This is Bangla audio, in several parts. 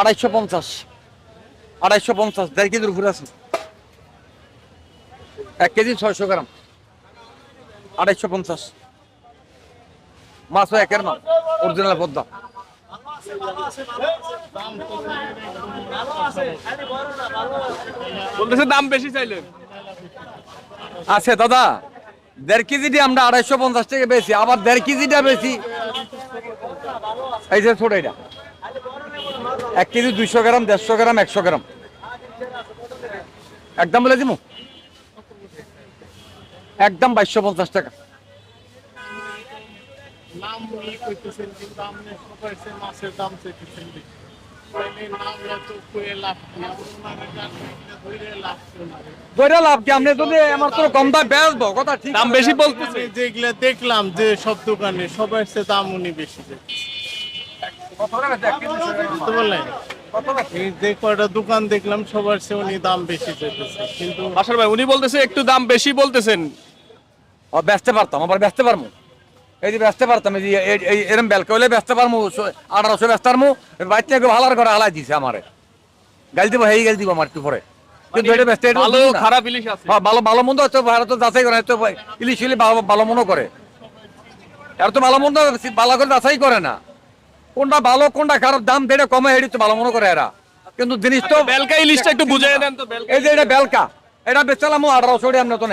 আড়াইশো পঞ্চাশ। আড়াইশো পঞ্চাশ দেড় কেজির উপরে আছে। এক কেজি ছয়শো গ্রাম। আড়াইশো পঞ্চাশ। মাছ হয় একের মাছ অরিজিনাল পদ্মা। বলতেছে দাম বেশি চাইলেন আছে দাদা দেড় কেজিটি আমরা আড়াইশো পঞ্চাশ টাকা বেশি আবার দেড় কেজিটা বেশি। এই যে ছোট এটা। এক কেজি দুইশো গ্রাম দেড়শো গ্রাম একশো গ্রাম। একদম বলে দিমু? একদম বাইশশো পঞ্চাশ টাকা। সবাই দাম লাভ কি? আপনি যদি আমার তো কম বেচবো কথা ঠিক দাম বেশি বলতেছে। যেগুলা দেখলাম যে সব দোকানে সবার সে দাম উনি বেশি। বুঝতে পারলেন? যে কয়টা দোকান দেখলাম সবার সে উনি দাম বেশি চাইতেছে। কিন্তু বাসার ভাই উনি বলতেছে একটু দাম বেশি বলতেছেন। ও পারতাম আবার বেচতে পারব এই যে বেচতে পারতাম এই যে এই- এই এরম বেলকা হলে বেচতে পারব আঠারোশো বেচতে পারব বাচ্চা ভালো করে হালাই দিছে আমারে। গাল দিব হেই গাল দিব আমার একটু পরে। কিন্তু এটা বেচতে ভালো খারাপ ইলিশ আছে। হ্যাঁ, ভালো ভালো মন্দ হয়তো ভারত যাচাই করে তো ইলিশ ইলি ভালো ভালো মনে করে। এর তো ভালো মন্দ ভালো করে যাচাই করে না। কোনটা ভালো কোনটা খারাপ দাম দেড়ে কমে এটি তো ভালো মনে করে এরা। কিন্তু জিনিস তো বেলকা ইলিশটা একটু বুঝিয়ে দেন তো বেলকা এই যে এটা বেলকা এটা বেচালাম আঠারোশো টাকা আপনার তো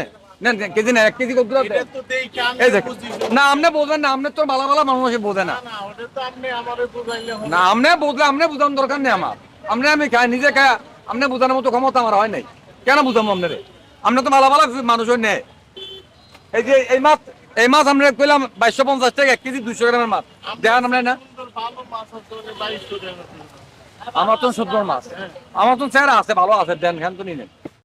নেন এক কেজি কত এটা তো দেখি আমি এই দেখ না আপনি বোঝেন না আপনি তো ভালো ভালো মানুষ বোঝে না। না ওটা তো আপনি আমারে বুঝাইলে হবে। না আপনি বুঝলে আপনি বোঝানোর দরকার নেই আমার। আপনি আমি খাই নিজে খাই আপনি বোঝানোর মতো ক্ষমতা আমার হয় নাই। কেন বুঝাবো আপনারে আপনি তো ভালো ভালো মানুষ নেই। এই যে এই মাছ এই মাছ আমরা কইলাম বাইশশো পঞ্চাশ টাকা, এক কেজি দুশো গ্রামের মাছ। দেখেন আমরা না। আমার তো সুন্দর মাছ। আমার তো চেহারা আছে, ভালো আছে, দেন, খান তো নিলেন